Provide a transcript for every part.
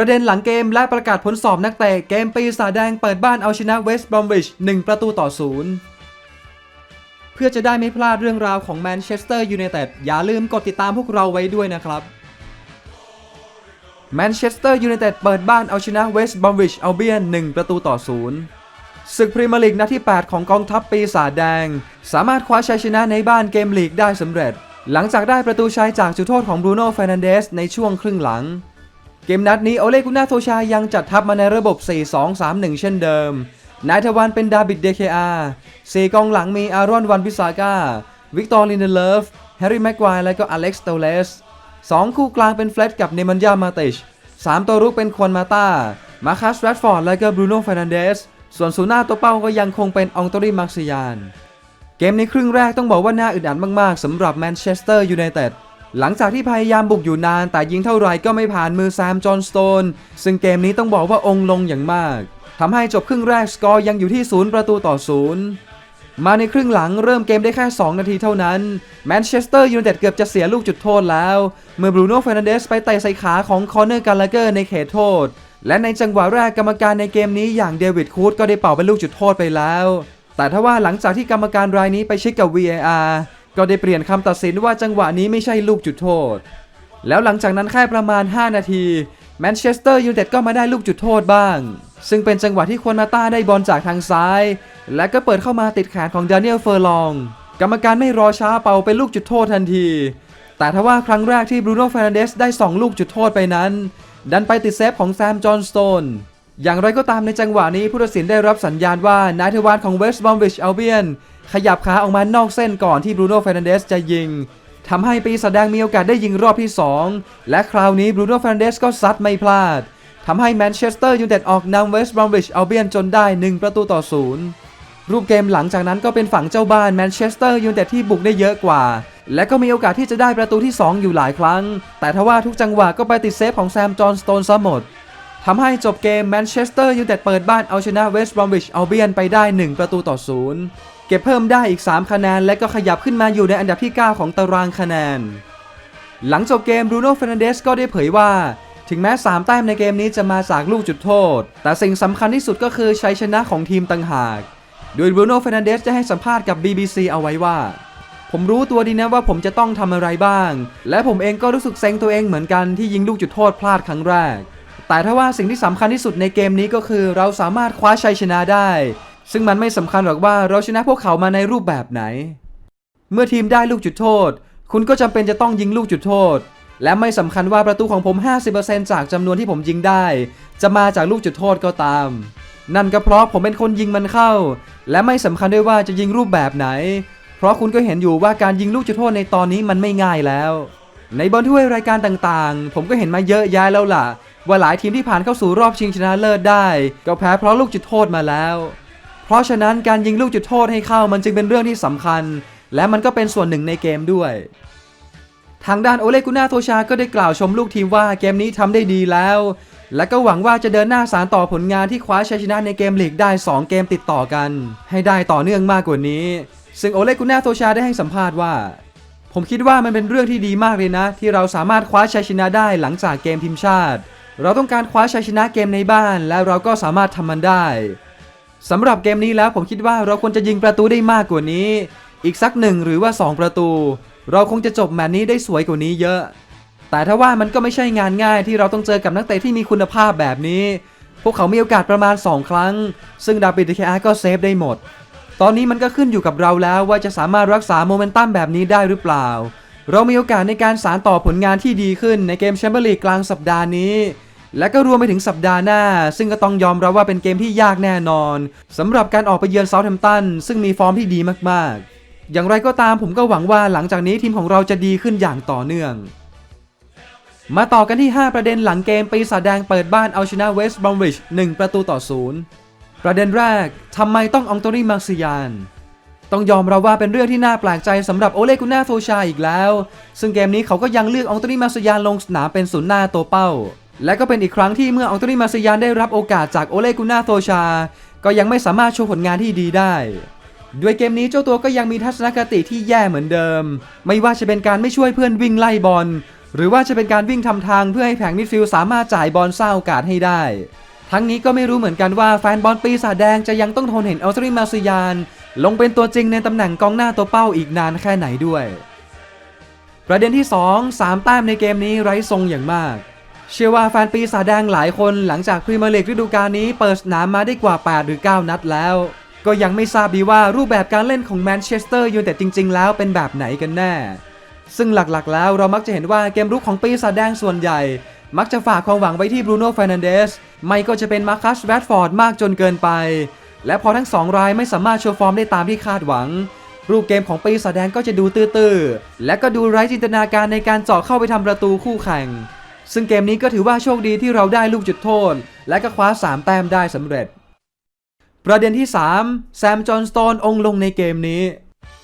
ประเด็นหลังเกมและประกาศผลสอบนักเตะเกมปีศาจแดงเปิดบ้านเอาชนะเวสต์บรอมวิช1ประตูต่อศูนย์เพื่อจะได้ไม่พลาดเรื่องราวของแมนเชสเตอร์ยูไนเต็ดอย่าลืมกดติดตามพวกเราไว้ด้วยนะครับแมนเชสเตอร์ยูไนเต็ดเปิดบ้านเอาชนะเวสต์บรอมวิชเอัลเบียน1ประตูต่อศูนย์ศึกพรีเมียร์ลีกนัดที่ 8 ของกองทัพปีศาจแดง สามารถคว้าชัยชนะในบ้านเกมลีกได้สำเร็จ หลังจากได้ประตูชัยจากจุดโทษของบรูโน่เฟรนันเดสในช่วงครึ่งหลัง เกมนัดนี้โอเลกุน่าโทชายังจัดทัพมาในระบบ 4-2-3-1 เช่นเดิม นายทวันเป็นดาบิดเดเคอาสี่กองหลังมีอารอนวันพิซาก้า วิกตอร์ลินเดเลฟ แฮร์รี่แม็กควายและก็อเล็กซ์โตเลสสองคู่กลางเป็นเฟล็ดกับเนมันยามาติชสามตัวรุกเป็นควนมาตามาคัสแรดฟอร์ดและก็บรูโน่ฟรนันเดส ส่วนศูนย์หน้าตัวเป้าก็ยังคงเป็นองโตรีมาร์ซิยาน เกมในครึ่งแรกต้องบอกว่าน่าอึดอัดมากๆสำหรับแมนเชสเตอร์ยูไนเต็ด หลังจากที่พยายามบุกอยู่นาน แต่ยิงเท่าไรก็ไม่ผ่านมือแซมจอห์นสโตน ซึ่งเกมนี้ต้องบอกว่าองค์ลงอย่างมากทำให้จบครึ่งแรกสกอร์ยังอยู่ที่ 0 ประตูต่อ 0 มาในครึ่งหลังเริ่มเกมได้แค่ 2 นาทีเท่านั้นแมนเชสเตอร์ยูไนเต็ดเกือบจะเสียลูกจุดโทษแล้ว เมื่อบรูโน่เฟรนันเดสไปเตะใส่ขาของคอนเนอร์กาลาเกอร์ในเขตโทษ และในจังหวะแรกกรรมการในเกมนี้อย่างเดวิดคูดก็ได้เป่าเป็นลูกจุดโทษไปแล้ว แต่ถ้าว่าหลังจากที่กรรมการรายนี้ไปเช็คกับ VAR ก็ได้เปลี่ยนคำตัดสินว่าจังหวะนี้ไม่ใช่ลูกจุดโทษ แล้วหลังจากนั้นแค่ประมาณ 5 นาทีแมนเชสเตอร์ยูไนเต็ดก็มาได้ลูกจุดโทษบ้าง ซึ่งเป็นจังหวะที่ควนาต้าได้บอลจากทางซ้าย และก็เปิดเข้ามาติดแขนของดานิเอลเฟอร์ลอง กรรมการไม่รอช้าเป่าเป็นลูกจุดโทษทันที แต่ถ้าว่าครั้งแรกที่บรูโน่เฟรนเดสได้ 2 ลูกจุดโทษไปนั้น ดันไปติดเซฟของแซมจอห์นสโตนอย่างไรก็ตามในจังหวะนี้ผู้ตัดสินได้รับสัญญาณว่านายทวานของเวสต์บอมวิชอัลเบียน ขยับขาออกมานอกเส้นก่อนที่บรูโน่เฟรนันเดสจะยิงทำให้ปีศาจแดงมีโอกาสได้ยิงรอบที่ 2 และคราวนี้บรูโน่เฟรนันเดสก็ซัดไม่พลาดทำให้แมนเชสเตอร์ยูไนเต็ดออกนำเวสต์บรอมวิชอัลเบียนจนได้ 1 ประตูต่อศูนย์รูปเกมหลังจากนั้นก็เป็นฝั่งเจ้าบ้านแมนเชสเตอร์ยูไนเต็ดที่บุกได้เยอะกว่า และก็มีโอกาสที่จะได้ประตูที่ 2 อยู่หลายครั้ง แต่ทว่าทุกจังหวะก็ไปติดเซฟของแซมจอห์นสโตนซะหมด ทำให้จบเกมแมนเชสเตอร์ยูไนเต็ดเปิดบ้านเอาชนะเวสต์บรอมวิชอัลเบียนไปได้ 1 ประตูต่อศูนย์เก็บเพิ่มได้อีก 3 คะแนน และก็ขยับขึ้นมาอยู่ในอันดับที่ 9 ของตารางคะแนน หลังจบเกมบรูโน่เฟรนันเดสก็ได้เผยว่า ถึงแม้ 3 แต้มในเกมนี้จะมาจากลูกจุดโทษ แต่สิ่งสำคัญที่สุดก็คือชัยชนะของทีมต่างหาก โดยบรูโน่เฟรนันเดสจะให้สัมภาษณ์กับ BBC เอาไว้ว่า ผมรู้ตัวดีนะว่าผมจะต้องทำอะไรบ้าง และผมเองก็รู้สึกเซ็งตัวเองเหมือนกันที่ยิงลูกจุดโทษพลาดครั้งแรก แต่ถ้าว่าสิ่งที่สำคัญที่สุดในเกมนี้ก็คือ เราสามารถคว้าชัยชนะได้ ซึ่งมันไม่สำคัญหรอกว่าเราชนะพวกเขามาในรูปแบบไหน เมื่อทีมได้ลูกจุดโทษ คุณก็จำเป็นจะต้องยิงลูกจุดโทษ และไม่สำคัญว่าประตูของผม 50%จากจำนวนที่ผมยิงได้ จะมาจากลูกจุดโทษก็ตาม นั่นก็เพราะผมเป็นคนยิงมันเข้า และไม่สำคัญด้วยว่าจะยิงรูปแบบไหน เพราะคุณก็เห็นอยู่ว่าการยิงลูกจุดโทษในตอนนี้มันไม่ง่ายแล้วในบอลถ้วยรายการต่างๆ ผมก็เห็นมาเยอะแยะแล้วล่ะ ว่าหลายทีมที่ผ่านเข้าสู่รอบชิงชนะเลิศได้ ก็แพ้เพราะลูกจุดโทษมาแล้ว เพราะฉะนั้นการยิงลูกจุดโทษให้เข้ามันจึงเป็นเรื่องที่สำคัญ และมันก็เป็นส่วนหนึ่งในเกมด้วย ทางด้านโอเลกุน่าโทชาก็ได้กล่าวชมลูกทีมว่าเกมนี้ทำได้ดีแล้ว และก็หวังว่าจะเดินหน้าสารต่อผลงานที่คว้าชัยชนะในเกมลีกได้ 2 เกมติดต่อกัน ให้ได้ต่อเนื่องมากกว่านี้ ซึ่งโอเลกุน่าโทชาได้ให้สัมภาษณ์ว่าผมคิดว่ามันเป็นเรื่องที่ดีมากเลยนะ ที่เราสามารถคว้าชัยชนะได้หลังจากเกมทีมชาติ เราต้องการคว้าชัยชนะเกมในบ้าน และเราก็สามารถทำมันได้สำหรับเกมนี้แล้วผมคิดว่าเราควรจะยิงประตูได้มากกว่านี้ อีกสักหนึ่งหรือว่า 2 ประตู เราคงจะจบแมตช์นี้ได้สวยกว่านี้เยอะ แต่ถ้าว่ามันก็ไม่ใช่งานง่ายที่เราต้องเจอกับนักเตะที่มีคุณภาพแบบนี้ พวกเขามีโอกาสประมาณ 2 ครั้ง ซึ่งดาบิดเคอาก็เซฟได้หมด ตอนนี้มันก็ขึ้นอยู่กับเราแล้วว่าจะสามารถรักษาโมเมนตัมแบบนี้ได้หรือเปล่า เรามีโอกาสในการสารต่อผลงานที่ดีขึ้นในเกมแชมเปี้ยนลีกกลางสัปดาห์นี้ และก็รวมไปถึงสัปดาห์หน้า ซึ่งก็ต้องยอมรับว่าเป็นเกมที่ยากแน่นอนสำหรับการออกไปเยือนเซาท์แฮมป์ตันซึ่งมีฟอร์มที่ดีมากๆ อย่างไรก็ตามผมก็หวังว่าหลังจากนี้ทีมของเราจะดีขึ้นอย่างต่อเนื่อง มาต่อกันที่ 5 ประเด็นหลังเกมปีศาจแดงเปิดบ้านเอาชนะเวสต์บรอมวิช1ประตูต่อศูนย์ประเด็นแรกทำไมต้องอองโตนี่มาร์ซิยานต้องยอมรับว่าเป็นเรื่องที่น่าแปลกใจสำหรับโอเลกุน่าโซชาอีกแล้ว ซึ่งเกมนี้เขาก็ยังเลือกอองโตนีมาร์ซิยานลงสนามเป็นศูนย์หน้าตัวเป้า และก็เป็นอีกครั้งที่เมื่ออองโตนีมาซิยานได้รับโอกาสจากโอเลกุน่าโซชา ก็ยังไม่สามารถโชว์ผลงานที่ดีได้ ด้วยเกมนี้เจ้าตัวก็ยังมีทัศนคติที่แย่เหมือนเดิม ไม่ว่าจะเป็นการไม่ช่วยเพื่อนวิ่งไล่บอล หรือว่าจะเป็นการวิ่งทำทางเพื่อให้แผงมิดฟิลด์สามารถจ่ายบอลสร้างโอกาสให้ได้ ทั้งนี้ก็ไม่รู้เหมือนกันว่าแฟนบอลปีศาจแดงจะยังต้องทนเห็นอัลตริมาซิยาน ลงเป็นตัวจริงในตำแหน่งกองหน้าตัวเป้าอีกนานแค่ไหนด้วย ประเด็นที่ 2 3แต้มในเกมนี้ไร้ทรงอย่างมาก เชื่อว่าแฟนปีศาจแดงหลายคนหลังจากพรีเมียร์ลีกฤดูกาลนี้เปิดสนามมาได้กว่า 8 หรือ 9 นัดแล้ว ก็ยังไม่ทราบดีว่ารูปแบบการเล่นของแมนเชสเตอร์ยูไนเต็ดจริง ๆ แล้วเป็นแบบไหนกันแน่ ซึ่งหลักๆ แล้วเรามักจะเห็นว่าเกมรุกของปีศาจแดงส่วนใหญ่ มักจะฝากความหวังไว้ที่บรูโน่ฟรนันเดสไม่ก็จะเป็นมาร์คัสแรดฟอร์ดมากจนเกินไป และพอทั้งสองรายไม่สามารถโชว์ฟอร์มได้ตามที่คาดหวังรูปเกมของปีศาจแดงก็จะดูตื้อๆ และก็ดูไร้จินตนาการในการเจาะเข้าไปทำประตูคู่แข่ง ซึ่งเกมนี้ก็ถือว่าโชคดีที่เราได้ลูกจุดโทษ และก็คว้า 3 แต้มได้สำเร็จ ประเด็นที่ 3 แซมจอห์นสโตนองลงในเกมนี้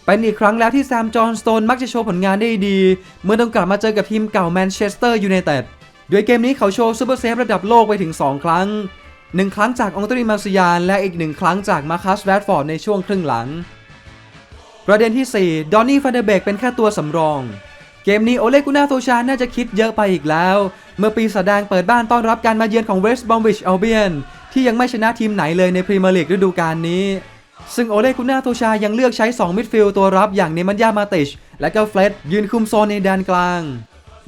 เป็นอีกครั้งแล้วที่แซมจอห์นสโตนมักจะโชว์ผลงานได้ดี เมื่อต้องกลับมาเจอกับทีมเก่าแมนเชสเตอร์ยูไนเต็ดโดยเกมนี้เขาโชว์ซูเปอร์เซฟระดับโลกไปถึง 2 ครั้ง 1 ครั้งจากองตรีมาซิยาน และอีก 1 ครั้งจากมาคัสแรดฟอร์ดในช่วงครึ่งหลัง ประเด็นที่ 4 ดอนนี่ฟันเดเบกเป็นแค่ตัวสำรอง เกมนี้โอเลกุนาโซชาน่าจะคิดเยอะไปอีกแล้ว เมื่อปีศาจแดงเปิดบ้านต้อนรับการมาเยือนของเวสต์บอมวิชอัลเบียนที่ยังไม่ชนะทีมไหนเลยในพรีเมียร์ลีกฤดูกาลนี้ ซึ่งโอเลกุนาโซชายังเลือกใช้ 2 มิดฟิลด์ตัวรับอย่างเนมันยามาติช และก็เฟลดยืนคุมโซนในแดนกลาง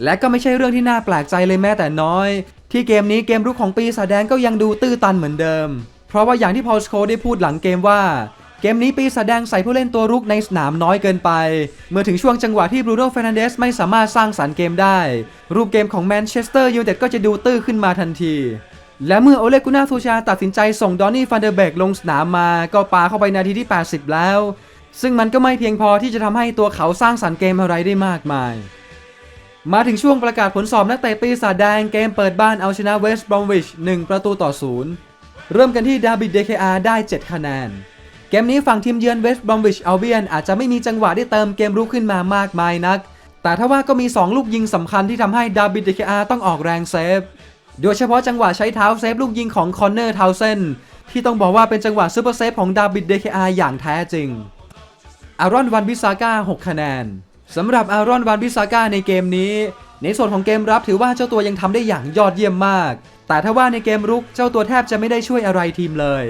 และก็ไม่ใช่เรื่องที่น่าแปลกใจเลยแม้แต่น้อย ที่เกมนี้เกมรุกของปีศาแดงก็ยังดูตื้อตันเหมือนเดิม เพราะว่าอย่างที่พอลสโคได้พูดหลังเกมว่า เกมนี้ปีศาจแดงใส่ผู้เล่นตัวรุกในสนามน้อยเกินไป เมื่อถึงช่วงจังหวะที่บรูโน่เฟรนันเดสไม่สามารถสร้างสรรค์เกมได้ รูปเกมของแมนเชสเตอร์ยูไนเต็ดก็จะดูตื้อขึ้นมาทันที และเมื่อโอเลกุน่าทูชาตัดสินใจส่งดอนนี่ฟันเดอร์เบกลงสนามมาก็ปาเข้าไปนาทีที่ 80 แล้ว ซึ่งมันก็ไม่เพียงพอที่จะทำให้ตัวเขาสร้างสรรค์เกมอะไรได้มากมาย มาถึงช่วงประกาศผลสอบนักเตะปีศาจแดงเกมเปิดบ้านเอาชนะเวสต์บรอมวิช1ประตูต่อ0เริ่มกันที่ดาบิดเดเคอาได้ 7 คะแนน เกมนี้ฝั่งทีมเยือนเวสต์บรอมวิชอัลเบียนอาจจะไม่มีจังหวะได้เติมเกมรุกขึ้นมามากมายนัก แต่ถ้าว่าก็มี 2 ลูกยิงสำคัญที่ทำให้ดาบิดเดคอาต้องออกแรงเซฟ โดยเฉพาะจังหวะใช้เท้าเซฟลูกยิงของคอนเนอร์ทาวเซนที่ต้องบอกว่าเป็นจังหวะซูเปอร์เซฟของดาบิดเดคอาอย่างแท้จริงอารอนวันบิซาก้า6คะแนนสำหรับอารอนวันบิซาก้าในเกมนี้ ในส่วนของเกมรับถือว่าเจ้าตัวยังทำได้อย่างยอดเยี่ยมมาก แต่ถ้าว่าในเกมรุกเจ้าตัวแทบจะไม่ได้ช่วยอะไรทีมเลย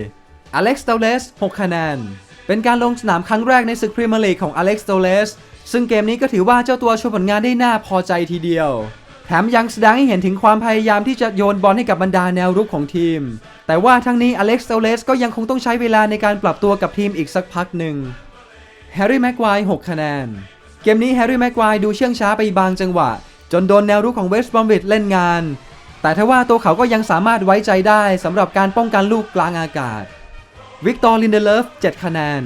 อเล็กซ์เตเลส6คะแนน เป็นการลงสนามครั้งแรกในศึกพรีเมียร์ลีกของอเล็กซ์เตเลสซึ่งเกมนี้ก็ถือว่าเจ้าตัวโชว์ผลงานได้น่าพอใจทีเดียว แถมยังแสดงให้เห็นถึงความพยายามที่จะโยนบอลให้กับบรรดาแนวรุกของทีม แต่ว่าทั้งนี้อเล็กซ์เตเลสก็ยังคงต้องใช้เวลาในการปรับตัวกับทีมอีกสักพักหนึ่งแฮร์รี่แม็กควาย6คะแนน เกมนี้แฮร์รี่แม็กควายดูเชื่องช้าไปบางจังหวะ จนโดนแนวรุกของเวสต์บอมวิดเล่นงาน แต่ทว่าตัวเขาก็ยังสามารถไว้ใจได้สำหรับการป้องกันลูกกลางอากาศ วิกตอร์ลินเดเลฟ7คะแนน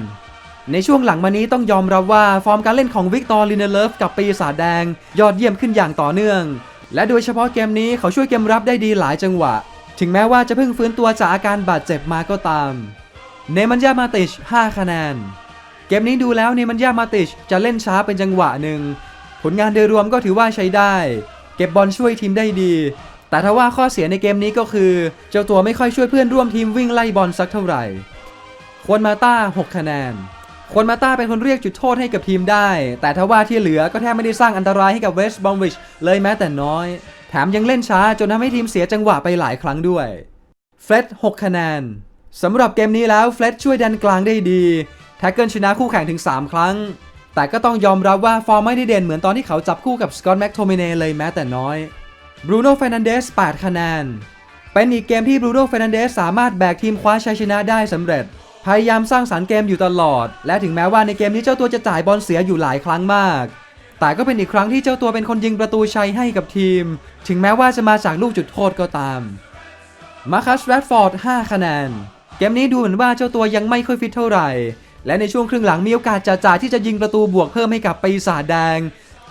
ในช่วงหลังมานี้ต้องยอมรับว่าฟอร์มการเล่นของวิกตอร์ลินเดเลฟกับปีศาจแดง ยอดเยี่ยมขึ้นอย่างต่อเนื่อง และโดยเฉพาะเกมนี้เขาช่วยเกมรับได้ดีหลายจังหวะ ถึงแม้ว่าจะเพิ่งฟื้นตัวจากอาการบาดเจ็บมาก็ตาม เนมันยามาติช 5 คะแนน เกมนี้ดูแล้วเนมันยามาติชจะเล่นช้าเป็นจังหวะหนึ่งผลงานโดยรวมก็ถือว่าใช้ได้ เก็บบอลช่วยทีมได้ดี แต่ถ้าว่าข้อเสียในเกมนี้ก็คือ เจ้าตัวไม่ค่อยช่วยเพื่อนร่วมทีมวิ่งไล่บอลสักเท่าไหร่ ควรมาต้า 6 คะแนน ควรมาต้าเป็นคนเรียกจุดโทษให้กับทีมได้ แต่ถ้าว่าที่เหลือก็แทบไม่ได้สร้างอันตรายให้กับเวสต์บอมวิชเลยแม้แต่น้อย แถมยังเล่นช้าจนทำให้ทีมเสียจังหวะไปหลายครั้งด้วย เฟล็ด6คะแนนสำหรับเกมนี้แล้วเฟล็ดช่วยดันกลางได้ดี แท็กเกิลชนะคู่แข่งถึง 3 ครั้ง แต่ก็ต้องยอมรับว่าฟอร์มไม่ได้เด่นเหมือนตอนที่เขาจับคู่กับสกอตต์แม็กโทมิเนเลยแม้แต่น้อยบรูโน่เฟรนันเดส8คะแนน เป็นอีกเกมที่บรูโน่เฟรนันเดสสามารถแบกทีมคว้าชัยชนะได้สำเร็จ พยายามสร้างสรรค์เกมอยู่ตลอด และถึงแม้ว่าในเกมนี้เจ้าตัวจะจ่ายบอลเสียอยู่หลายครั้งมาก แต่ก็เป็นอีกครั้งที่เจ้าตัวเป็นคนยิงประตูชัยให้กับทีม ถึงแม้ว่าจะมาจากลูกจุดโทษก็ตามมาคัสแรดฟอร์ด 5 คะแนน เกมนี้ดูเหมือนว่าเจ้าตัวยังไม่ค่อยฟิตเท่าไหร่ และในช่วงครึ่งหลังมีโอกาสจ่าๆที่จะยิงประตูบวกเพิ่มให้กับปีศาจแดง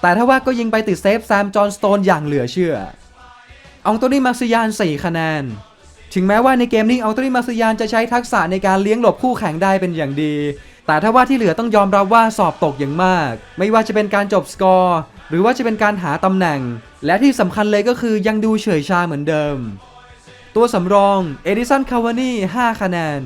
แต่ถ้าว่าก็ยิงไปติดเซฟแซมจอห์นสโตนอย่างเหลือเชื่อ อองโตนี่มาซิยาน 4 คะแนน ถึงแม้ว่าในเกมนี้อองโตนี่มาซยานจะใช้ทักษะในการเลี้ยงหลบคู่แข่งได้เป็นอย่างดี แต่ถ้าว่าที่เหลือต้องยอมรับว่าสอบตกอย่างมาก ไม่ว่าจะเป็นการจบสกอร์หรือว่าจะเป็นการหาตำแหน่ง และที่สำคัญเลยก็คือยังดูเฉยชาเหมือนเดิม ตัวสำรองเอดิสันคาวานี่5คะแนน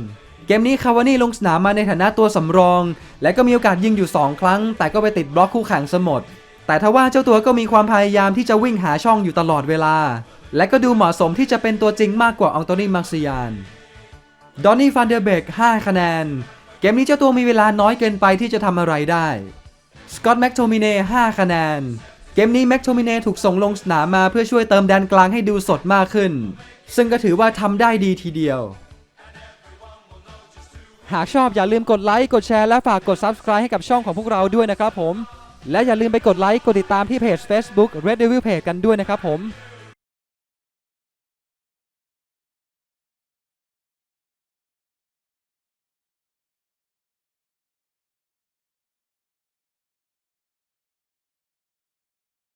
เกมนี้คาวานี่ลงสนามมาในฐานะตัวสำรอง และก็มีโอกาสยิงอยู่ 2 ครั้ง แต่ก็ไปติดบล็อกคู่แข่งซะหมด แต่ทว่าเจ้าตัวก็มีความพยายามที่จะวิ่งหาช่องอยู่ตลอดเวลา และก็ดูเหมาะสมที่จะเป็นตัวจริงมากกว่าอองโตนีมาร์ซียาน ดอนนี่ฟันเดอร์เบก 5 คะแนน เกมนี้เจ้าตัวมีเวลาน้อยเกินไปที่จะทำอะไรได้ สกอตแม็กโทมิเน่ 5 คะแนน เกมนี้แม็กโทมิเน่ถูกส่งลงสนามมาเพื่อช่วยเติมแดนกลางให้ดูสดมากขึ้น ซึ่งก็ถือว่าทำได้ดีทีเดียว หากชอบอย่าลืมกดไลค์ กดแชร์และฝากกด Subscribe ให้กับช่องของพวกเราด้วยนะครับผม และอย่าลืมไปกดไลค์ กดติดตามที่เพจ Facebook Red Devil Page กันด้วยนะครับผม